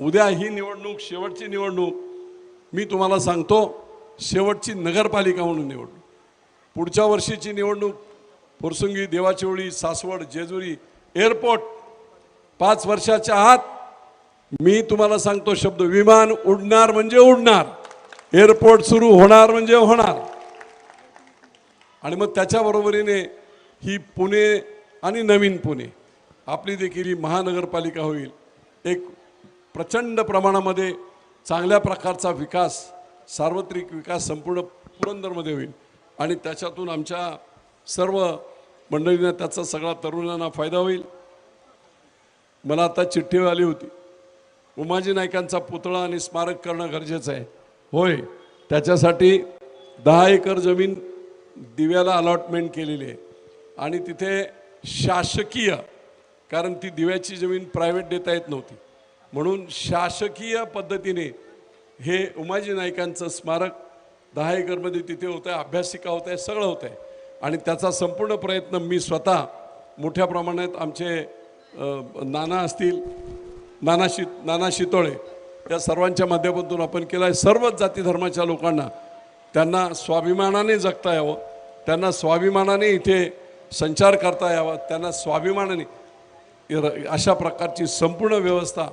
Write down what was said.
उद्या ही निवडणूक शेवटची निवडणूक मी तुम्हाला सांगतो शेवटची नगरपालिका म्हणून निवडणूक. पुढच्या वर्षीची निवडणूक फुरसुंगी देवाचिवळी सासवड जेजुरी एअरपोर्ट पाच वर्षाच्या आत मी तुम्हाला सांगतो शब्द विमान उडणार म्हणजे उडणार. एअरपोर्ट सुरू होणार म्हणजे होणार. आणि मग त्याच्या बरोबरीने ही पुणे आणि नवीन पुणे आपली देखील ही महानगरपालिका होईल. एक प्रचंड प्रमाणामध्ये चांगल्या प्रकारचा विकास सार्वत्रिक विकास संपूर्ण पुरंदरमध्ये होईल. आणि त्याच्यातून आमच्या सर्व मंडळींना त्याचा सगळा तरुणांना फायदा होईल. मला आता चिठ्ठी आली होती. उमाजी नायकांचा पुतळा आणि स्मारक करणं गरजेचं आहे. होय त्याच्यासाठी दहा एकर जमीन दिव्याला अलॉटमेंट केलेली आहे. आणि तिथे शासकीय कारण ती दिव्याची जमीन प्रायव्हेट देता येत नव्हती. म्हणून शासकीय पद्धतीने हे उमाजी नाईकांचं स्मारक दहा एकरमध्ये तिथे होतं आहे अभ्यासिका होत आहे सगळं होतं आहे आणि त्याचा संपूर्ण प्रयत्न मी स्वतः मोठ्या प्रमाणात आमचे नाना असतील नाना शि नाना शितोळे या सर्वांच्या माध्यमातून आपण केला आहे सर्वच जाती धर्माच्या लोकांना त्यांना स्वाभिमानाने जगता यावं त्यांना स्वाभिमानाने इथे संचार करता यावा त्यांना स्वाभिमानाने र- अशा प्रकारची संपूर्ण व्यवस्था